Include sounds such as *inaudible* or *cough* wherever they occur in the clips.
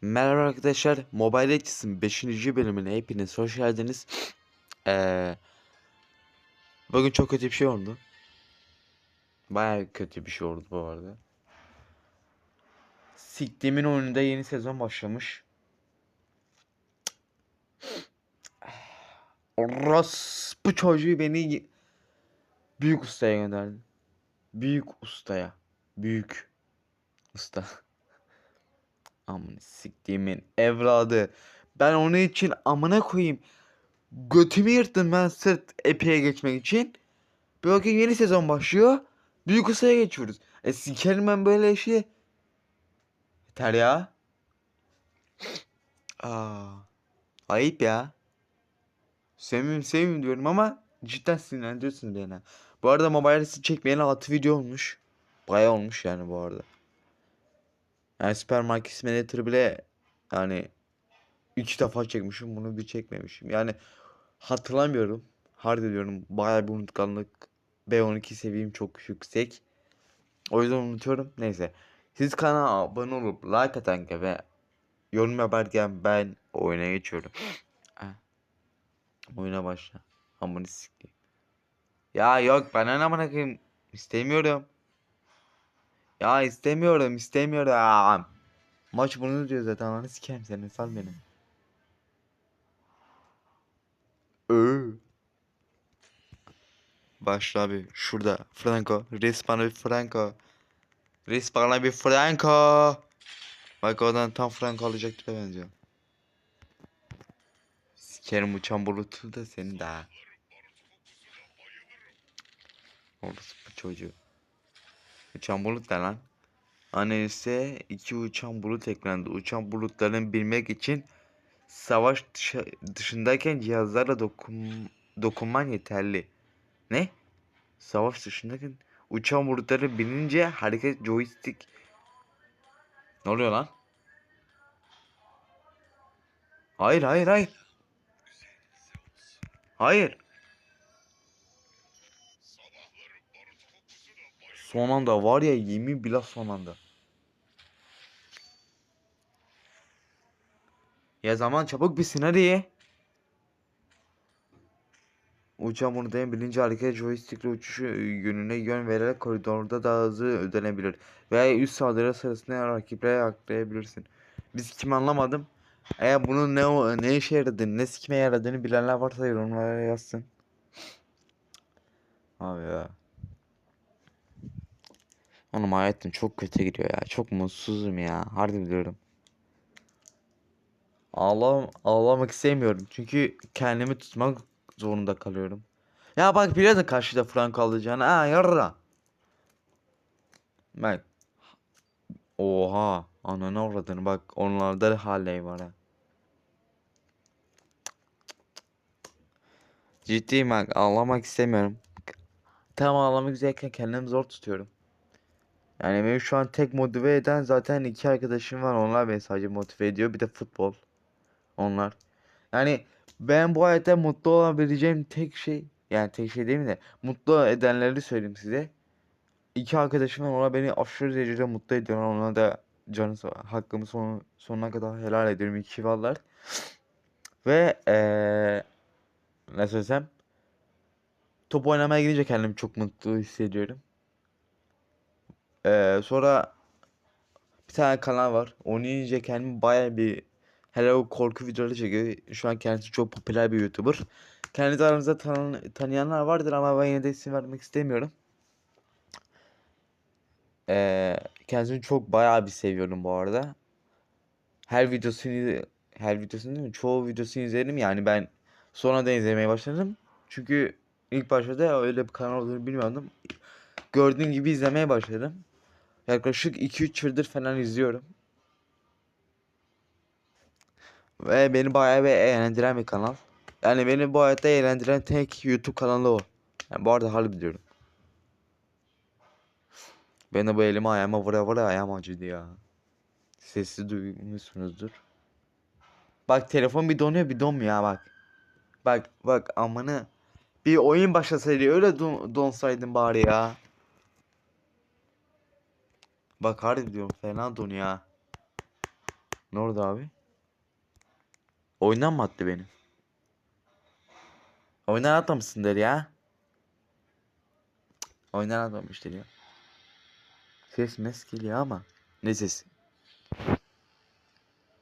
Merhaba arkadaşlar, Mobile Legends'ın 5. bölümüne hepiniz hoş geldiniz. Ee, bugün çok kötü bir şey oldu. Baya kötü bir şey oldu bu arada. Siktiğimin oyununda yeni sezon başlamış. Ros bu çocuğu beni büyük ustaya gönderdi. Büyük ustaya. Büyük usta. Amına siktiğimin evladı. Ben onun için amına koyayım. Götümü yırttım ben sırf epeye geçmek için. Bakayım yeni sezon başlıyor. Büyük Usta'ya geçiyoruz. E sikerim ben böyle işi. Yeter ya. Aa, ayıp ya. Sevmiyorum sevmiyorum diyorum ama cidden sinirlendiriyorsun beni. Bu arada Mobile çekmeyeli 6 video olmuş. Bayağı olmuş yani bu arada. Yani Supermarket Simulator bile yani iki defa çekmişim bunu bir çekmemişim. Yani hatırlamıyorum. Harbi diyorum bayağı bir unutkanlık. B12 seviyem çok yüksek. O yüzden unutuyorum. Neyse. Siz kanala abone olup like atan ve yorum yaparken ben oyuna geçiyorum. Ha. oyuna başla. Amını sikeyim. Ya yok ne amına koyayım. İstemiyorum. Ya istemiyorum istemiyorum. Maç bunu diyor zaten ananı sikeyim seni sal beni. Öö. Başla abi şurada Franco. Reis bana bir Franco. Bana bir Franco. Bak oradan tam Franco alacaktı da benziyor. Sikerim uçan bulutu da seni daha. Orası bu çocuğu. Uçan bulut ne lan? Analizde iki uçan bulut eklendi. Uçan bulutların bilmek için savaş dışı- dışındayken cihazlarla dokun dokunman yeterli. Ne? Savaş dışındayken uçan bulutları bilince hareket joystick Ne oluyor lan? Hayır hayır hayır. Hayır. Son anda var ya yemin billah son anda. Ya zaman çabuk bitsin hadi. Uçan buradayım bilinci hareket joystickle uçuşu yönüne yön vererek koridorda daha hızlı ödenebilir. Veya üst saldırı sırasında rakiplere aklayabilirsin. Biz kim anlamadım. Eğer bunun ne ne işe yaradığını, ne sikime yaradığını bilenler varsa yorumlara yazsın. Abi ya. Oğlum hayatım çok kötü gidiyor ya. Çok mutsuzum ya. Harbi diyorum. Ağlam ağlamak istemiyorum. Çünkü kendimi tutmak zorunda kalıyorum. Ya bak biliyordun karşıda Franco alacağını. Ha yarra. Bak. Oha. Ananı avradını bak. Onlarda halley var ha. Ciddiyim bak. Ağlamak istemiyorum. Tam ağlamak güzelken kendimi zor tutuyorum. Yani beni şu an tek motive eden zaten iki arkadaşım var. Onlar beni sadece motive ediyor. Bir de futbol. Onlar. Yani ben bu hayatta mutlu olabileceğim tek şey yani tek şey değil mi de mutlu edenleri söyleyeyim size. İki arkadaşım var. Onlar beni aşırı derecede mutlu ediyorlar. Ona da canı hakkımı son, sonuna kadar helal ediyorum. İyi ki varlar. Ve eee ne söylesem top oynamaya gidince kendimi çok mutlu hissediyorum. Eee, sonra bir tane kanal var. Onu yiyince kendimi baya bir Hello korku videoları çekiyor. Şu an kendisi çok popüler bir YouTuber. Kendinizi aranızda tanı tanıyanlar vardır ama ben yine de isim vermek istemiyorum. Ee, kendisini çok bayağı bir seviyorum bu arada. Her videosunu her videosunu değil mi? Çoğu videosunu izlerim yani ben sonradan izlemeye başladım. Çünkü ilk başta öyle bir kanal olduğunu bilmiyordum. Gördüğün gibi izlemeye başladım. Yaklaşık 2-3 yıldır falan izliyorum. Ve beni bayağı bir eğlendiren bir kanal. Yani beni bu hayatta eğlendiren tek YouTube kanalı o. Yani bu arada harbi diyorum. Ben de bu elimi ayağıma vura vura ayağım acıdı ya. Sesi duymuşsunuzdur. Bak telefon bir donuyor bir donmuyor ha bak. Bak bak amını. Bir oyun başlasaydı öyle don donsaydın bari ya. Bak harbi diyorum fena donuyor ha. Ne oldu abi? Oyundan mı attı beni? Oyundan atmamışsındır ya. Oyundan atmamıştır ya. Ses mes geliyor ama. Ne sesi?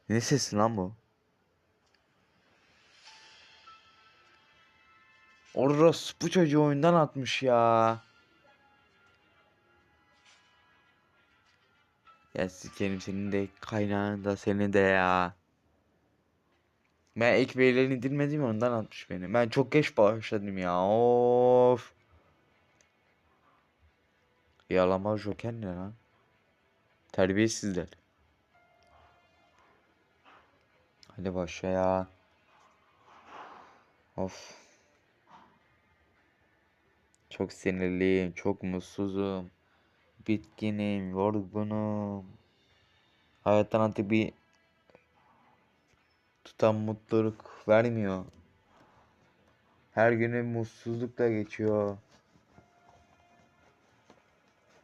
Ne sesi lan bu? Orası bu çocuğu oyundan atmış ya. Ya sikerim senin de kaynağın da senin de ya. Ben ek verilerini indirmedim ondan atmış beni. Ben çok geç başladım ya. Of. Yalama joker ne lan? Terbiyesizler. Hadi başla ya. Of. Çok sinirliyim, çok mutsuzum. Bitkinim, yorgunum. Hayattan artık bir tutan mutluluk vermiyor. Her günüm mutsuzlukla geçiyor.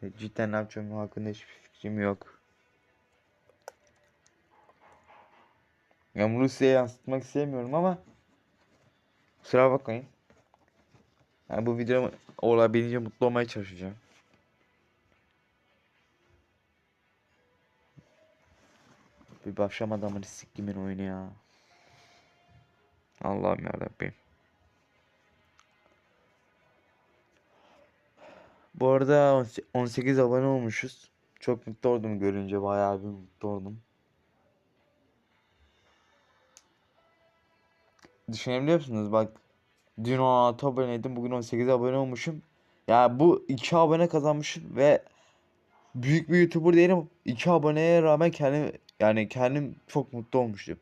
Ve Cidden ne yapacağım hakkında hiçbir fikrim yok. Ya size yansıtmak istemiyorum ama kusura bakmayın. Yani bu video olabildiğince mutlu olmaya çalışacağım. Bir başlamadı amına siktimin oyunu ya. Allah'ım yarabbim. Bu arada 18 18 abone olmuşuz. Çok mutlu oldum görünce bayağı bir mutlu oldum. Düşünebiliyor musunuz? Bak dün 16 aboneydim bugün 18 abone olmuşum. Ya bu 2 abone kazanmışım ve büyük bir YouTuber değilim. 2 aboneye rağmen kendim yani kendim çok mutlu olmuştum.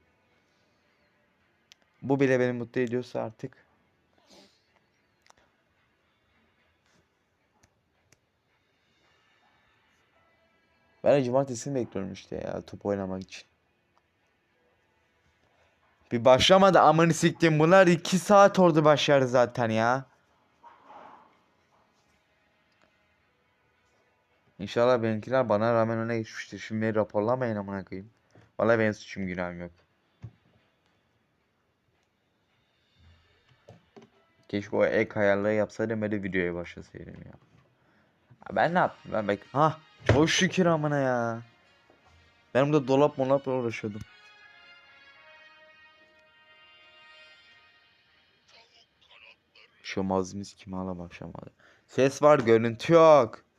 Bu bile beni mutlu ediyorsa artık. Ben de cumartesini bekliyorum işte ya top oynamak için. Bir başlamadı amanı siktim. Bunlar 2 saat orada başlar zaten ya. İnşallah benimkiler bana rağmen öne geçmiştir. Şimdi beni raporlamayın amına koyayım. Vallahi benim suçum günahım yok. Keşke o ek ayarları yapsaydım öyle videoya başlasaydım ya. Ben ne yaptım? Ben bek... Ha, çok şükür amına ya. Ben burada dolap molapla uğraşıyordum. Şu mazimiz kim hala başlamadı. Ses var, görüntü yok.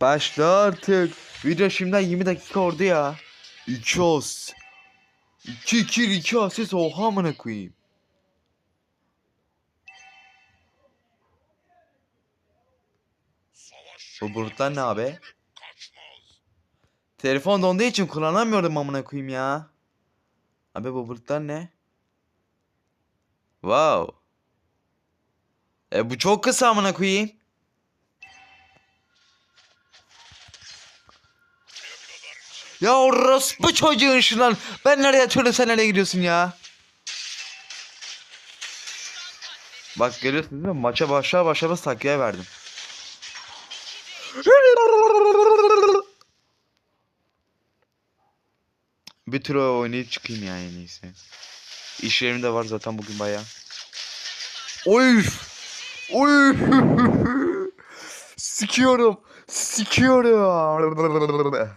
Başla artık. Video şimdiden 20 dakika oldu ya. 2 os. 2 2 2 ases oha amına koyayım. Bu bulutlar ne abi? Telefon donduğu için kullanamıyorum amına koyayım ya. Abi bu bulutlar ne? Wow. E bu çok kısa amına koyayım. Ya orospu çocuğun şundan. Ben nereye yatıyorum sen nereye gidiyorsun ya? Bak görüyorsunuz değil mi? Maça başlar başlamaz taklaya verdim. Bir tur oynayıp çıkayım yani en iyisi. İşlerim de var zaten bugün baya. Oy! Oy! *laughs* Sikiyorum. Sikiyorum.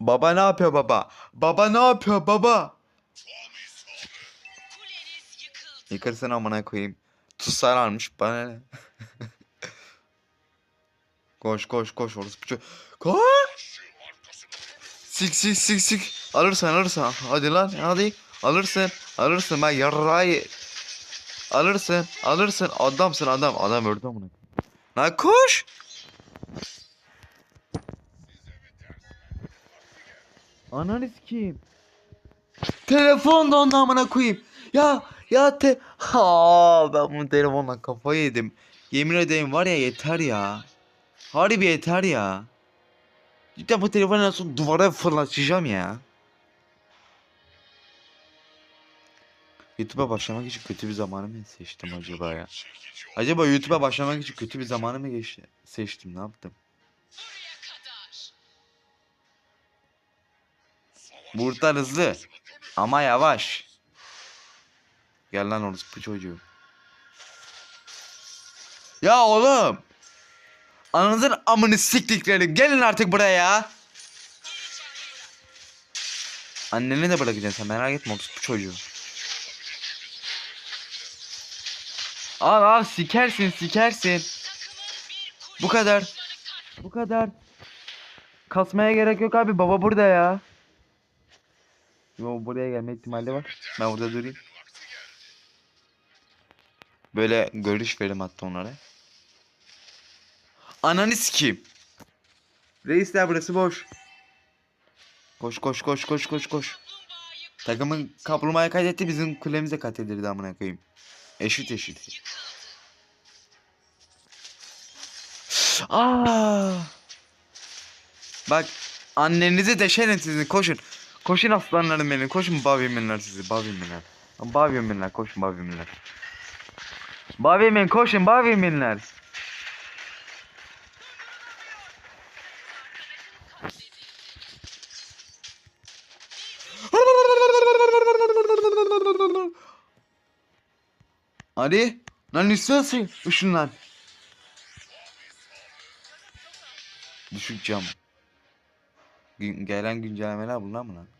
Baba ne yapıyor baba? Baba ne yapıyor baba? Yıkarsın amına koyayım. Tutsar almış bana ne? *laughs* koş koş koş orası bu Koş! Sik sik sik sik. Alırsan alırsan. Hadi lan hadi. Alırsın. Alırsın ben yarrayı. Alırsın. Alırsın. Adamsın adam. Adam öldü amına. Lan koş. Ananı sikeyim. Telefon dondu amına koyayım. Ya ya te ha ben bu telefonla kafayı yedim. Yemin ederim var ya yeter ya. Harbi yeter ya. Cidden bu telefonu son duvara fırlatacağım ya. YouTube'a başlamak için kötü bir zamanı mı seçtim acaba ya? Acaba YouTube'a başlamak için kötü bir zamanı mı geçti? Seçtim ne yaptım? Buradan hızlı. Ama yavaş. Gel lan orospu çocuğu. Ya oğlum. Ananızın amını siktikleri. Gelin artık buraya ya. Anneni de bırakacaksın sen merak etme orospu çocuğu. Al al sikersin sikersin. Bu kadar. Bu kadar. Kasmaya gerek yok abi baba burada ya. Yo buraya gelme ihtimali var. Ben burada durayım. Böyle görüş verim hatta onlara. Ananı sikeyim. Reisler burası boş. Koş koş koş koş koş koş. Takımın kaplumbağaya kaydetti bizim kulemize katedirdi amına koyayım. Eşit eşit. Aa! Bak annenizi deşerin sizin koşun. Koşun aslanlarım benim. Koşun bavyeminler sizi. Bavyeminler. Bavyeminler koşun bavyeminler. Bavyemin koşun bavyeminler. Hadi. Lan istiyorsun ışınlan. Düşük cam. Gelen güncellemeler bunlar mı lan?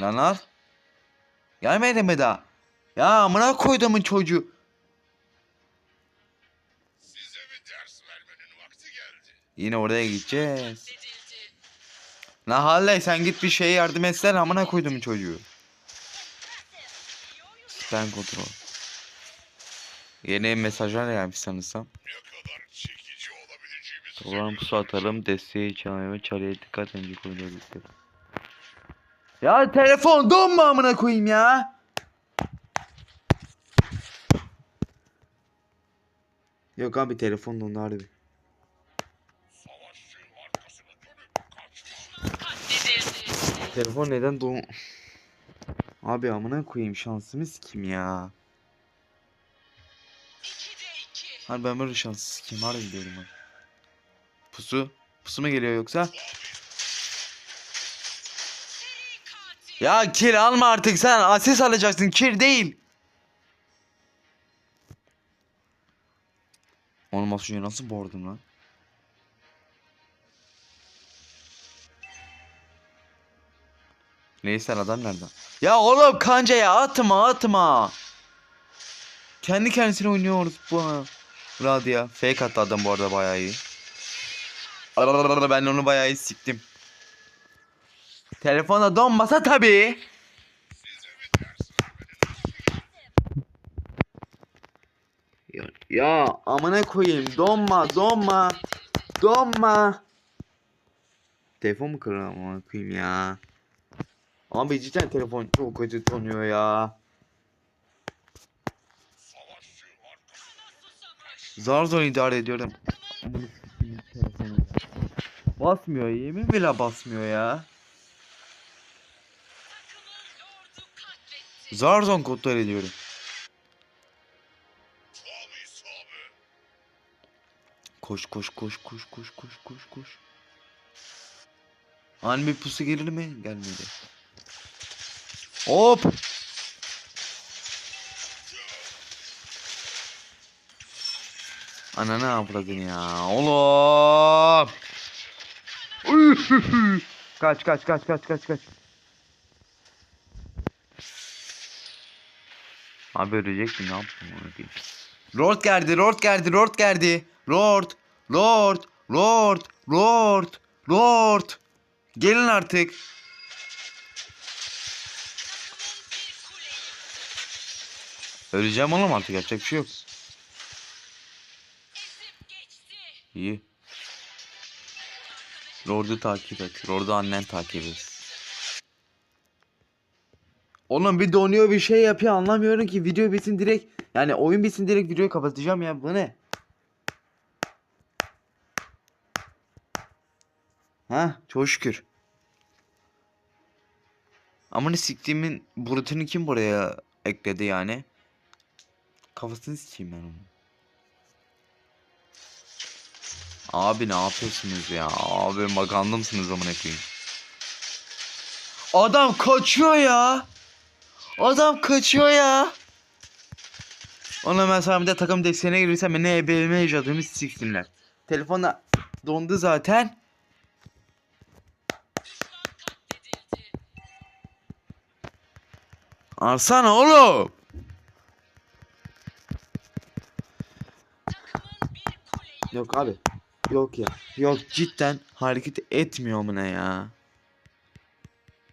Lan al. Gelmedi mi daha? Ya amına koyduğumun çocuğu. Size bir ders vermenin vakti geldi. Yine oraya gideceğiz. La Halley sen git bir şeye yardım etsene amına koyduğumun çocuğu. Spam kontrol. Yeni mesajlar gelmiş sanırsam. Ne kadar çekici olabileceğimizi Program pusu atalım. Desteği çağırma. Çarıya dikkat önce dikkat. Ya telefon donma amına koyayım ya. Yok abi telefon dondu harbi. Telefon neden don... Abi amına koyayım şansımız kim ya? Harbi ben böyle şanssız kim harbi diyorum. Pusu. Pusu mu geliyor yoksa? Ya kill alma artık sen asist alacaksın kill değil. Az önce nasıl boğdum lan? Neyse adam nereden? Ya oğlum kancaya atma atma. Kendi kendisine oynuyoruz bu. Radia. Fake attı adam bu arada bayağı iyi. Ben onu bayağı iyi siktim. Telefona donmasa tabii. Ya, ya amına koyayım donma donma donma. Telefon mu kırılır amına koyayım ya. Abi cidden telefon çok kötü donuyor ya. Zar zor idare ediyorum. Basmıyor yemin bile basmıyor ya. Zar zor kontrol ediyorum. Koş koş koş koş koş koş koş koş. Ani bir pusu gelir mi? Gelmedi. Hop. Ananı avradın ya. Oğlum. Kaç kaç kaç kaç kaç kaç. Abi ölecektim ne yaptım onu diyeyim. Lord geldi, Lord geldi, Lord geldi. Lord, Lord, Lord, Lord, Lord. Gelin artık. Öleceğim oğlum artık yapacak bir şey yok. İyi. Lord'u takip et. Lord'u annen takip et. Oğlum bir donuyor bir şey yapıyor anlamıyorum ki video bitsin direkt yani oyun bitsin direkt videoyu kapatacağım ya bu ne? Ha çok şükür. Amına siktiğimin brutunu kim buraya ekledi yani? Kafasını sikeyim ben onu. Abi ne yapıyorsunuz ya? Abi maganda mısınız amına koyayım? Adam kaçıyor ya. Adam kaçıyor ya. Ona mesela bir de takım desteğine girirsem ne ebeleme yaşadığımı siksinler. Telefonda dondu zaten. Alsana oğlum. Yok abi. Yok ya. Yok cidden hareket etmiyor ne ya?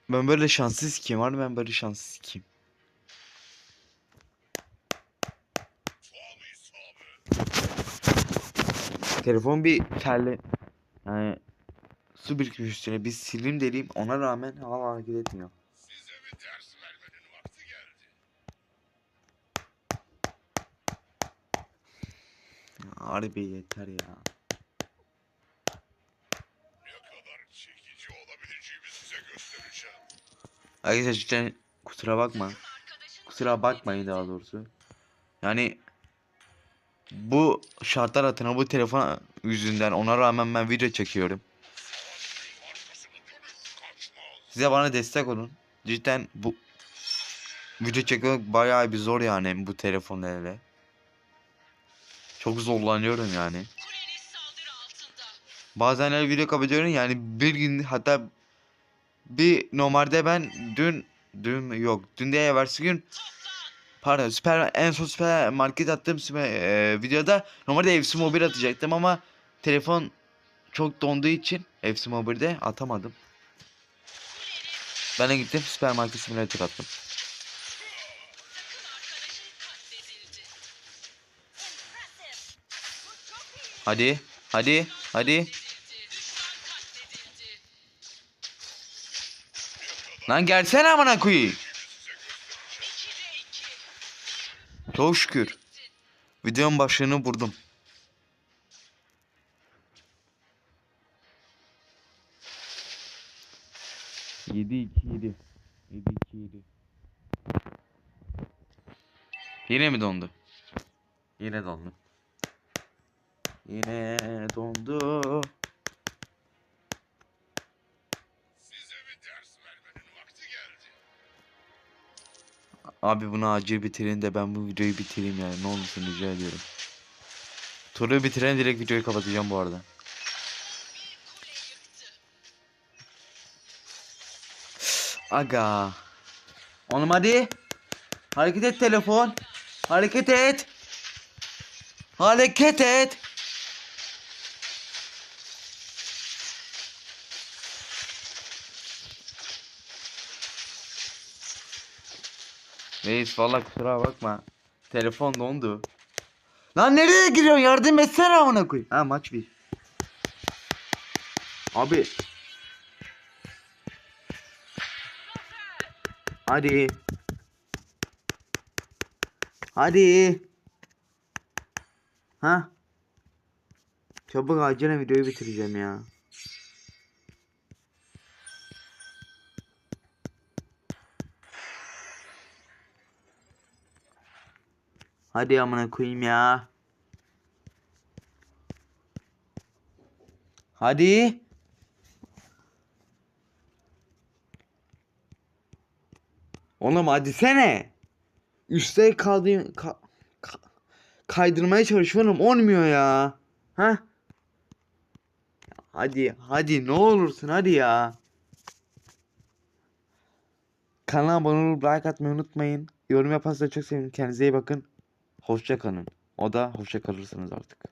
Ben böyle şanssız kim var ben böyle şanssız kim? Tam isabet. Telefon bir terli yani su birikmiş üstüne bir silim deliyim ona rağmen hala hareket etmiyor. Harbi yeter ya. Ne kadar çekici olabileceğimi size göstereceğim. Arkadaşlar cidden kusura bakma. Kusura bakmayın daha doğrusu. Yani bu şartlar altına bu telefon yüzünden ona rağmen ben video çekiyorum. Size bana destek olun. Cidden bu video çekmek bayağı bir zor yani bu telefonla. Çok zorlanıyorum yani. Bazen her video kapatıyorum yani bir gün hatta bir normalde ben dün dün yok dün değil evvelsi gün pardon süper en son süper market attığım süper, e, videoda normalde FC Mobile atacaktım ama telefon çok donduğu için FC Mobile'de atamadım. Ben de gittim süpermarket simülatör attım. Hadi hadi hadi lan gelsene amına koyayım. Çok şükür. Videonun başlığını vurdum. Yedi iki yedi. Yedi iki yedi. Yine mi dondu? Yine dondu. Yine dondu. Abi bunu acil bitirin de ben bu videoyu bitireyim yani. Ne olursun rica ediyorum. Turu bitiren direkt videoyu kapatacağım bu arada. Aga. Oğlum hadi. Hareket et telefon. Hareket et. Hareket et. Reis valla kusura bakma. Telefon dondu. Lan nereye giriyorsun? Yardım etsene amına koy. Ha maç bir. Abi. Hadi. Hadi. Ha? Çabuk acilen videoyu bitireceğim ya. Hadi amına koyayım ya. Hadi. Oğlum hadi sene. Üste kaldığım ka- ka- kaydırmaya çalışıyorum olmuyor ya. Ha? Hadi hadi ne olursun hadi ya. Kanala abone olup like atmayı unutmayın. Yorum yaparsanız çok sevinirim. Kendinize iyi bakın. Hoşça kalın. O da hoşça kalırsınız artık.